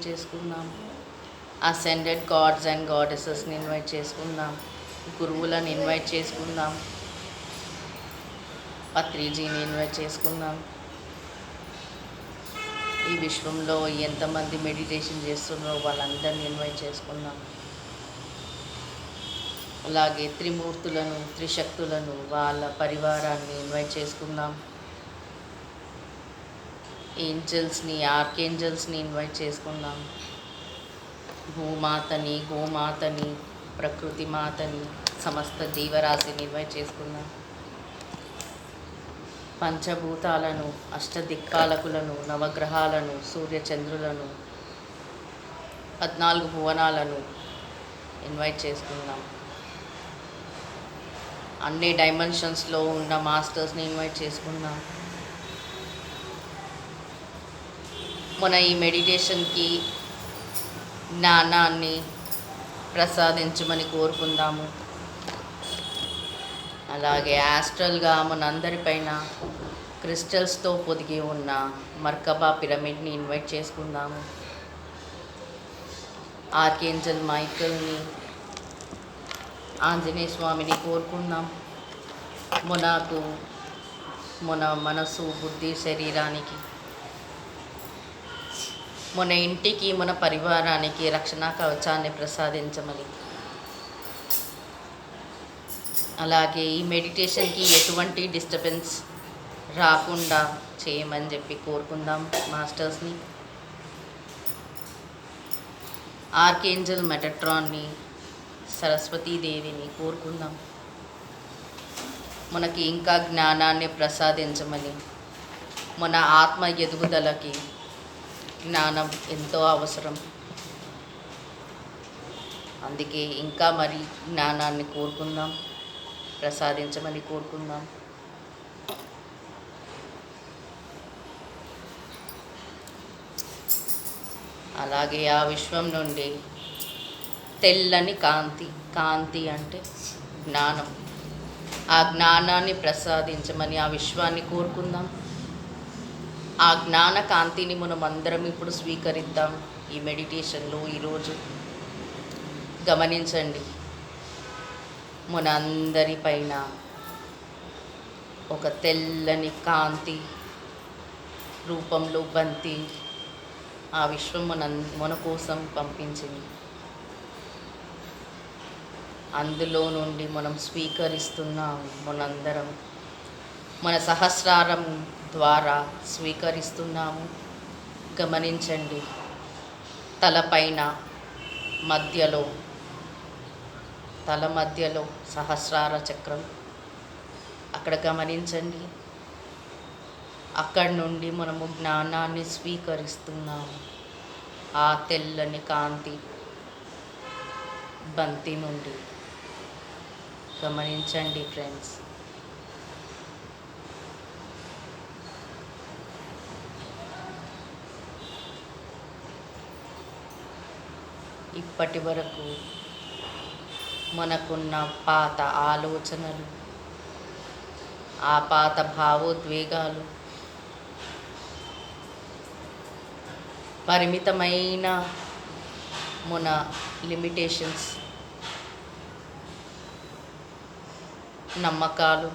Invite చేసుకుందాం. Ascended gods and గాడెసెస్ని invite చేసుకుందాం. గురువులను ఇన్వైట్ చేసుకుందాం. పత్రిజీని ఇన్వైట్ చేసుకుందాం. ఈ విశ్వంలో ఎంతమంది మెడిటేషన్ చేస్తున్నారో వాళ్ళందరినీ ఇన్వైట్ చేసుకుందాం. అలాగే త్రిమూర్తులను త్రిశక్తులను వాళ్ళ పరివారాన్ని ఇన్వైట్ చేసుకుందాం. ఏంజల్స్ని ఆర్కేంజల్స్ని ఇన్వైట్ చేసుకుందాం. భూమాతని గోమాతని ప్రకృతి మాతని సమస్త జీవరాశిని ఇన్వైట్ చేసుకుందాం. పంచభూతాలను అష్టదిక్పాలకులను నవగ్రహాలను సూర్యచంద్రులను పద్నాలుగు భువనాలను ఇన్వైట్ చేసుకుందాం. అన్ని డైమెన్షన్స్లో ఉన్న మాస్టర్స్ని ఇన్వైట్ చేసుకుందాం. మన ఈ మెడిటేషన్కి జ్ఞానాన్ని ప్రసాదించమని కోరుకుందాము. అలాగే యాస్ట్రల్గా మనందరిపైన క్రిస్టల్స్తో పొదిగి ఉన్న మర్కబా పిరమిడ్ని ఇన్వైట్ చేసుకుందాము. ఆర్కేంజల్ మైకల్ని ఆంజనేయ స్వామిని కోరుకుందాం. మొనాకు మన మనసు బుద్ధి శరీరానికి మన ఇంటికి మన పరివారానికి రక్షణ కవచాన్ని ప్రసాదించమని. అలాగే ఈ మెడిటేషన్కి ఎటువంటి డిస్టర్బెన్స్ రాకుండా చేయమని చెప్పి కోరుకుందాం మాస్టర్స్ని. ఆర్కేంజల్ మెటట్రాన్ని సరస్వతీదేవిని కోరుకుందాం. మనకి ఇంకా జ్ఞానాన్ని ప్రసాదించమని మన ఆత్మ ఎదుగుదలకి జ్ఞానం ఎంతో అవసరం. అందుకే ఇంకా మరి జ్ఞానాన్ని కోరుకుందాం ప్రసాదించమని కోరుకుందాం. అలాగే ఆ విశ్వం నుండి తెల్లని కాంతి కాంతి అంటే జ్ఞానం. ఆ జ్ఞానాన్ని ప్రసాదించమని ఆ విశ్వాన్ని కోరుకుందాం. ఆ జ్ఞాన కాంతిని మనం అందరం ఇప్పుడు స్వీకరిద్దాం ఈ మెడిటేషన్లో ఈరోజు. గమనించండి. మన అందరి పైన ఒక తెల్లని కాంతి రూపంలో బంతి ఆ విశ్వం మన మన కోసం పంపించింది. అందులో నుండి మనం స్వీకరిస్తున్నాం మనందరం. మన సహస్రారం ద్వారా స్వీకరిస్తున్నాము. గమనించండి తలపైన మధ్యలో తల మధ్యలో సహస్రార చక్రం. అక్కడ గమనించండి అక్కడి నుండి మనము జ్ఞానాన్ని స్వీకరిస్తున్నాము. ఆ తెల్లని కాంతి బంతి నుండి. గమనించండి ఫ్రెండ్స్ ఇప్పటి వరకు మనకున్న పాత ఆలోచనలు ఆ పాత భావోద్వేగాలు పరిమితమైన మన లిమిటేషన్స్ నమ్మకాలు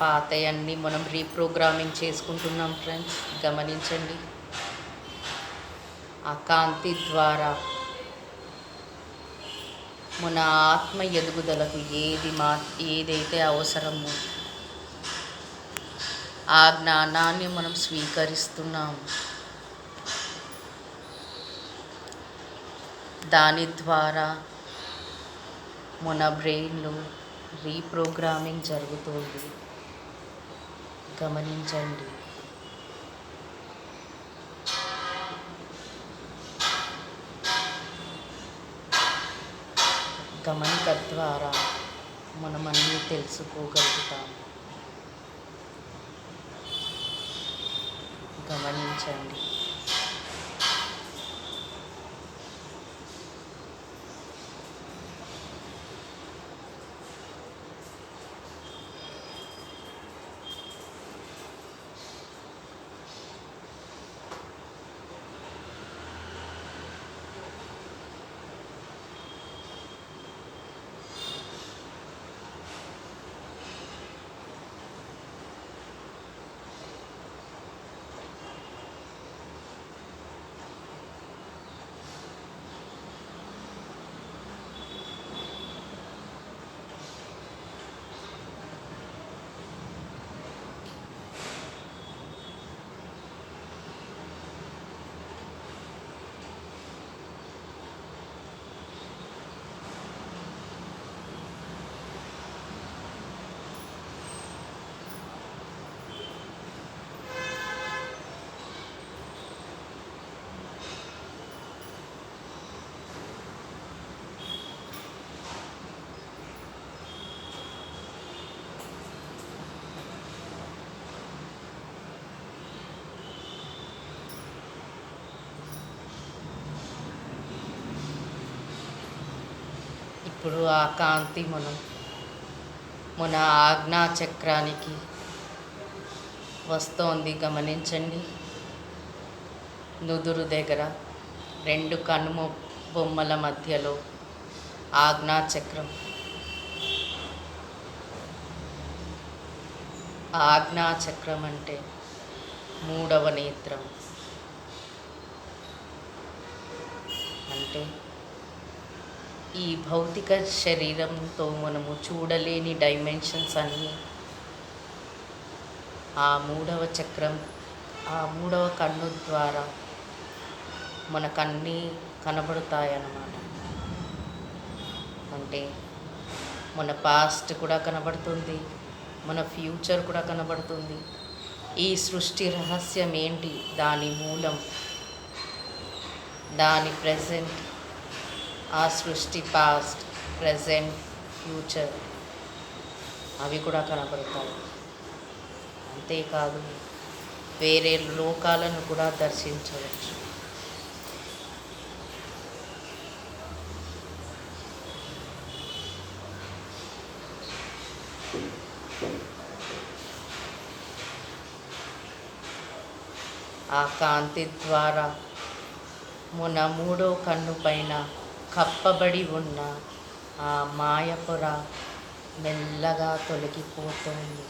పాతయన్నీ మనం రీప్రోగ్రామింగ్ చేసుకుంటున్నాం ఫ్రెండ్స్. గమనించండి. ఆ కాంతి ద్వారా మన ఆత్మ ఎదుగుదలకు ఏది మా ఏదైతే అవసరమో ఆ జ్ఞానాన్ని మనం స్వీకరిస్తున్నాం దాని ద్వారా మన బ్రెయిన్లో రీప్రోగ్రామింగ్ జరుగుతుంది. గమనించండి. గమనిక ద్వారా మనం అన్నీ తెలుసుకోగలుగుతాం. గమనించండి. ఇప్పుడు ఆ కాంతి మనం మన ఆజ్ఞా చక్రానికి వస్తోంది. గమనించండి. నుదురు దగ్గర రెండు కనుమ బొమ్మల మధ్యలో ఆజ్ఞా చక్రం. ఆజ్ఞా చక్రం అంటే మూడవ నేత్రం. అంటే ఈ భౌతిక శరీరంతో మనము చూడలేని డైమెన్షన్స్ అన్నీ. ఆ మూడవ చక్రం ఆ మూడవ కన్ను ద్వారా మనకన్నీ కనబడతాయన్నమాట. అంటే మన పాస్ట్ కూడా కనబడుతుంది మన ఫ్యూచర్ కూడా కనబడుతుంది. ఈ సృష్టి రహస్యం ఏంటి? దాని మూలం దాని ప్రజెంట్ ఆ సృష్టి పాస్ట్ ప్రజెంట్ ఫ్యూచర్ అవి కూడా కనబడతాయి అంతేకాదు వేరే లోకాలను కూడా దర్శించవచ్చు. ఆ కాంతి ద్వారా మన మూడో కన్ను పైన కప్పబడి ఉన్న ఆ మాయపుర మెల్లగా తొలగిపోతుంది.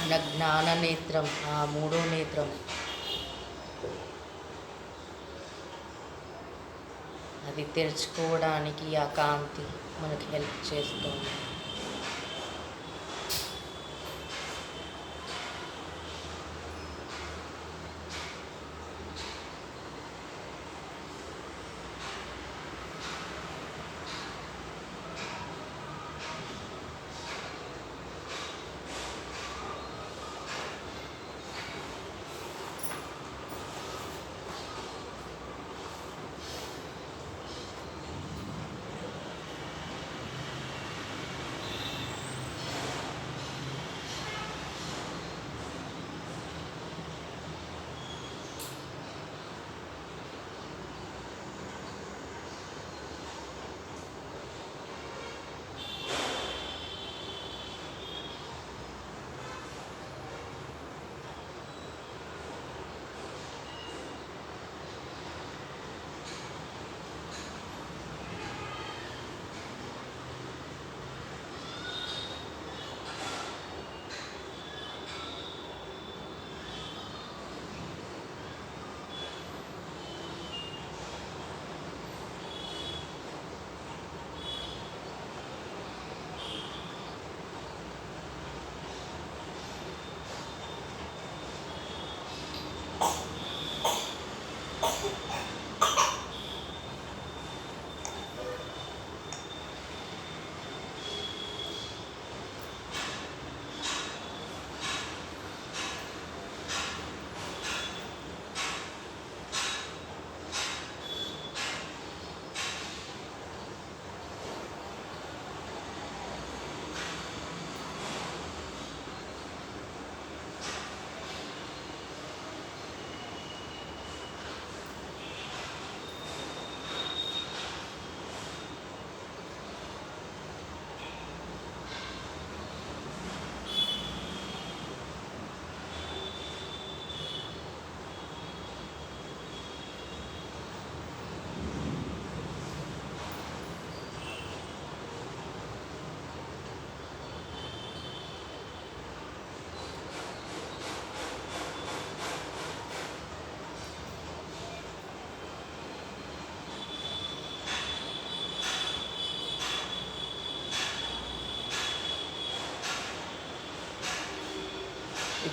మన జ్ఞాన నేత్రం ఆ మూడో నేత్రం. అది తెరుచుకోవడానికి ఆ కాంతి మనకి హెల్ప్ చేస్తుంది.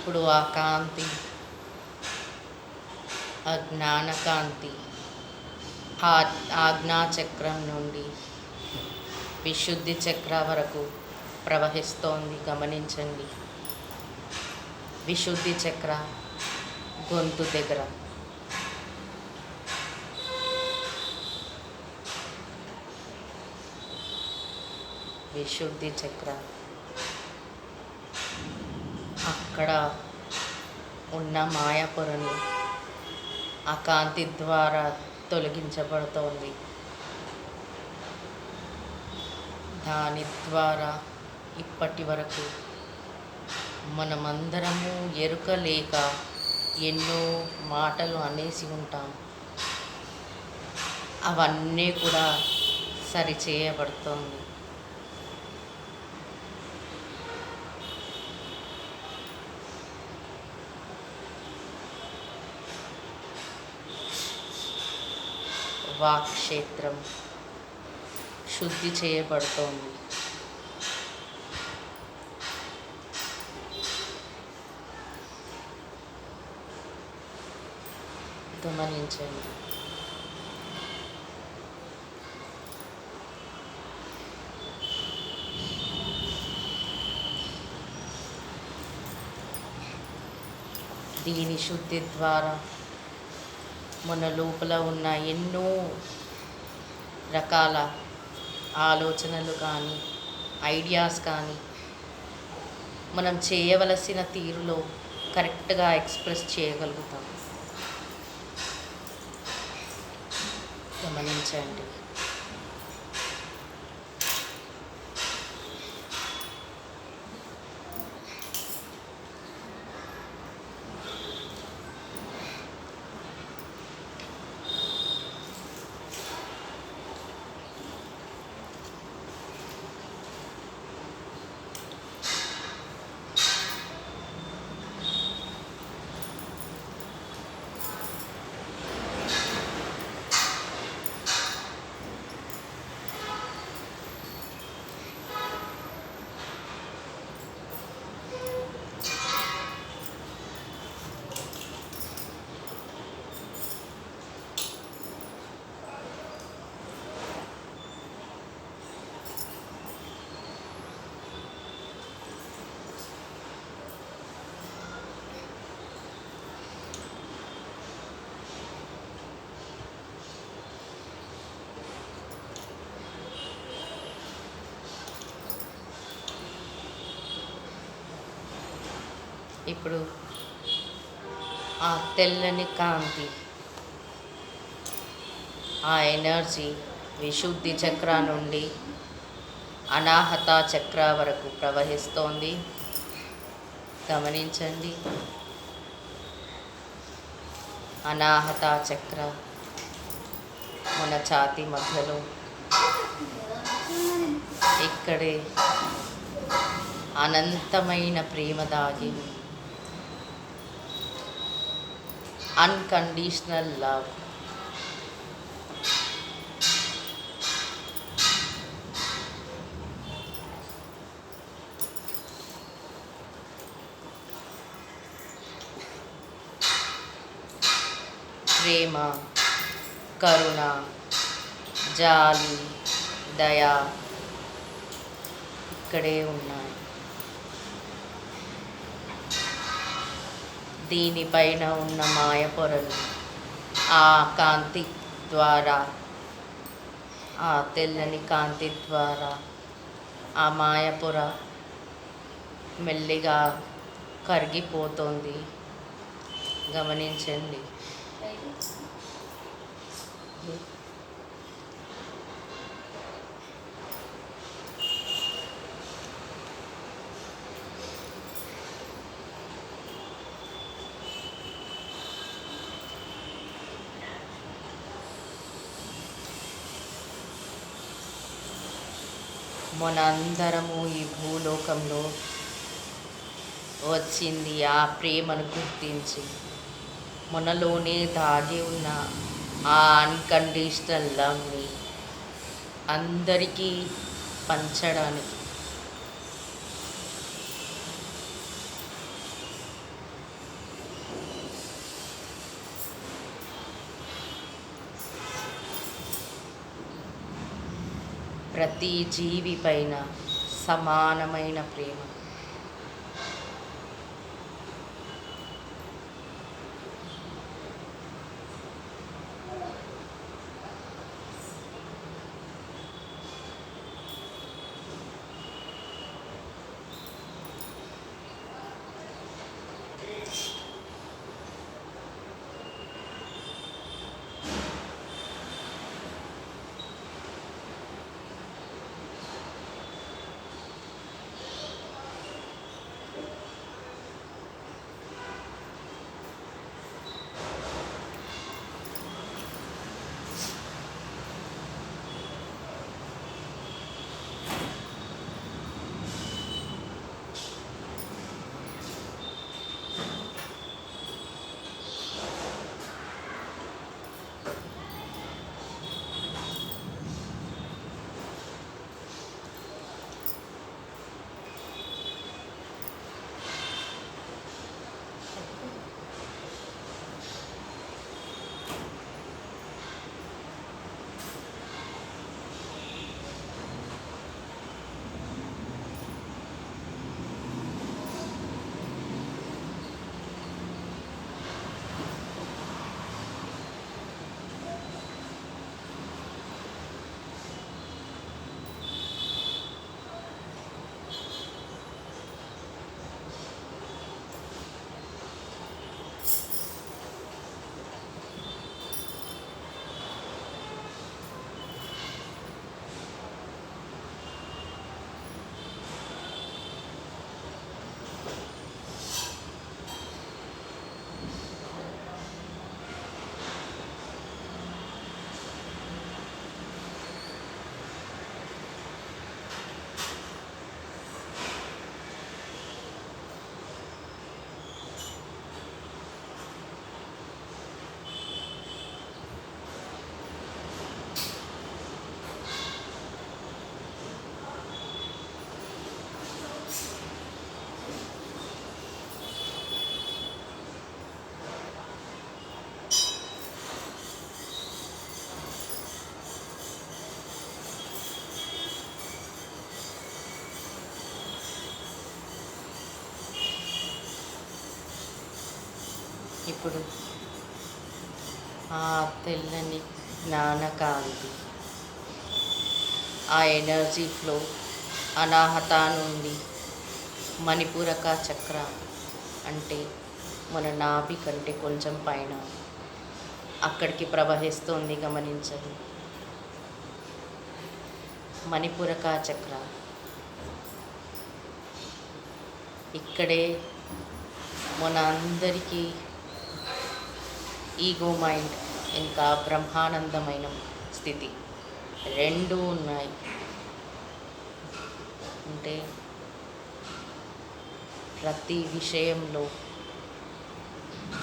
ఇప్పుడు ఆ కాంతి ఆ జ్ఞానకాంతి ఆ ఆజ్ఞా చక్రం నుండి విశుద్ధి చక్ర వరకు ప్రవహిస్తోంది. గమనించండి. విశుద్ధి చక్ర గొంతు దగ్గర. విశుద్ధి చక్ర అక్కడ ఉన్న మాయాపురని ఆ కాంతి ద్వారా తొలగించబడుతోంది. దాని ద్వారా ఇప్పటి వరకు మనమందరము ఎరుక లేక ఎన్నో మాటలు అనేసి ఉంటాం. అవన్నీ కూడా సరిచేయబడుతోంది. వాక్క్షేత్రం. శుద్ధి చేయబడుతోంది. గమనించండి. దీని శుద్ధి ద్వారా మన లోపల ఉన్న ఎన్నో రకాల ఆలోచనలు కానీ ఐడియాస్ కానీ మనం చేయవలసిన తీరులో కరెక్ట్గా ఎక్స్ప్రెస్ చేయగలుగుతాం. గమనించండి. ఇప్పుడు ఆ తెల్లని కాంతి ఆ ఎనర్జీ విశుద్ధి చక్ర నుండి అనాహత చక్ర వరకు ప్రవహిస్తోంది. గమనించండి. అనాహత చక్ర మన ఛాతి మధ్యలో. ఇక్కడే అనంతమైన ప్రేమ దాగి ఉంది. అన్కండిషనల్ లవ్ ప్రేమ కరుణ జాలి దయ ఇక్కడే ఉన్నాయి దీనిపైన ఉన్న మాయ పొరలు ఆ కాంతి ద్వారా ఆ తెల్లని కాంతి ద్వారా ఆ మాయపొర మెల్లిగా కరిగిపోతుంది. గమనించండి. మన అందరము ఈ భూలోకంలో వచ్చింది ఆ ప్రేమను గుర్తించి. మనలోనే దాగి ఉన్న ఆ అన్కండిషనల్ లవ్ని అందరికీ పంచడానికి ప్రతి జీవి పైన సమానమైన ప్రేమ. ఇప్పుడు ఆ తెల్లని జ్ఞానకాంతి. ఆ ఎనర్జీ ఫ్లో అనాహత నుండి మణిపూరక చక్ర అంటే మన నాభి కంటే కొంచెం పైన అక్కడికి ప్రవహిస్తుంది గమనించండి. మణిపూరక చక్ర. ఇక్కడే మన అందరికీ ఈగో మైండ్ ఇంకా బ్రహ్మానందమైన స్థితి. రెండు ఉన్నాయి. అంటే ప్రతి విషయంలో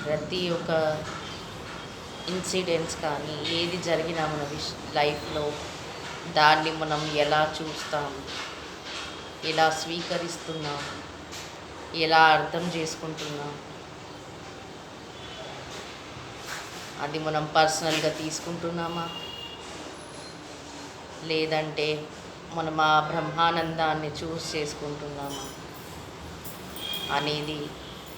ప్రతి ఒక్క ఇన్సిడెంట్స్ కానీ ఏది జరిగినా మన విష్ లైఫ్లో దాన్ని మనం ఎలా చూస్తాం ఎలా స్వీకరిస్తున్నాం ఎలా అర్థం చేసుకుంటున్నాం అది మనం పర్సనల్గా తీసుకుంటున్నామా? లేదంటే మనం ఆ బ్రహ్మానందాన్ని చూస్ చేసుకుంటున్నామా? అనేది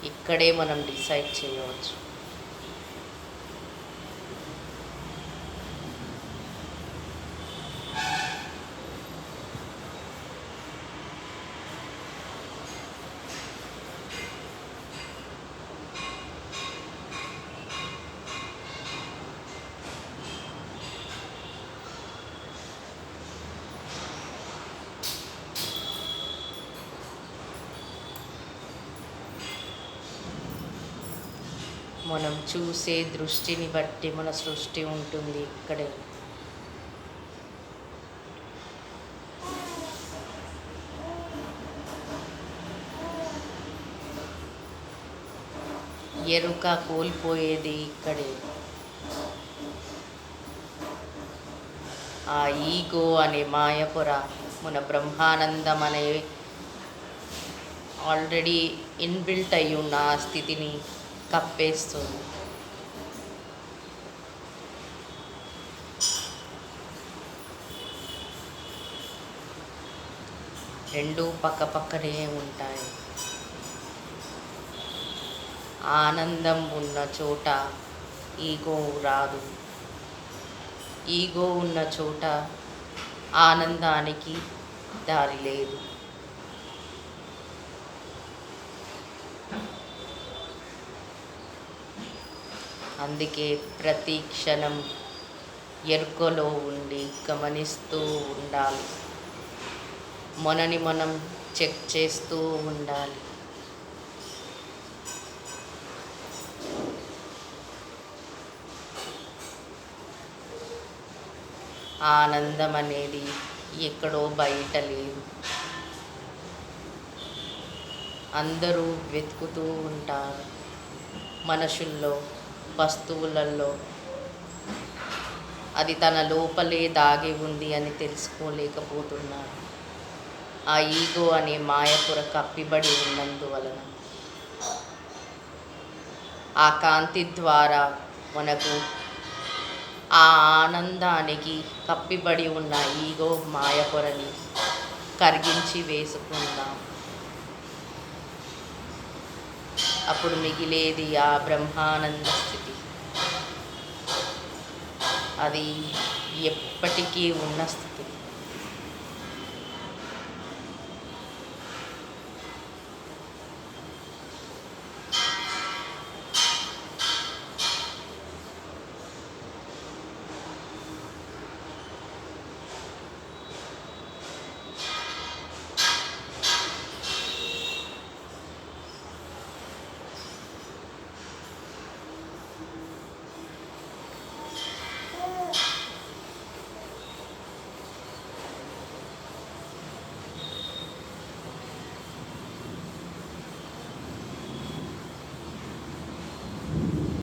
ఇక్కడే మనం డిసైడ్ చేయవచ్చు. మనం చూసే దృష్టిని బట్టి మన సృష్టి ఉంటుంది ఇక్కడే. ఎరుక కోల్పోయేది ఇక్కడే. ఆ ఈగో అనే మాయపుర మన బ్రహ్మానందం అనే ఆల్రెడీ ఇన్బిల్ట్ అయి ఉన్న ఆ స్థితిని కప్పేస్తుంది రెండు పక్క పక్కనే ఉంటాయి. ఆనందం ఉన్న చోట ఈగో రాదు. ఈగో ఉన్న చోట ఆనందానికి దారి లేదు. అందుకే ప్రతి క్షణం ఎరుకలో ఉండి గమనిస్తూ ఉండాలి. మనని మనం చెక్ చేస్తూ ఉండాలి. ఆనందం అనేది ఎక్కడో బయట లేదు. అందరూ వెతుకుతూ ఉంటారు. మనుషుల్లో వస్తువులలో అది తన లోపలే దాగి ఉంది అని తెలుసుకోలేకపోతున్నారు ఆ ఈగో అనే మాయపుర కప్పిబడి ఉన్నందువలన. ఆ కాంతి ద్వారా మనకు ఆ ఆనందానికి కప్పిబడి ఉన్న ఈగో మాయపొరని కరిగించి వేసుకుందాం. అప్పుడు మిగిలేది ఆ బ్రహ్మానంద స్థితి. అది ఎప్పటికీ ఉన్న స్థితి.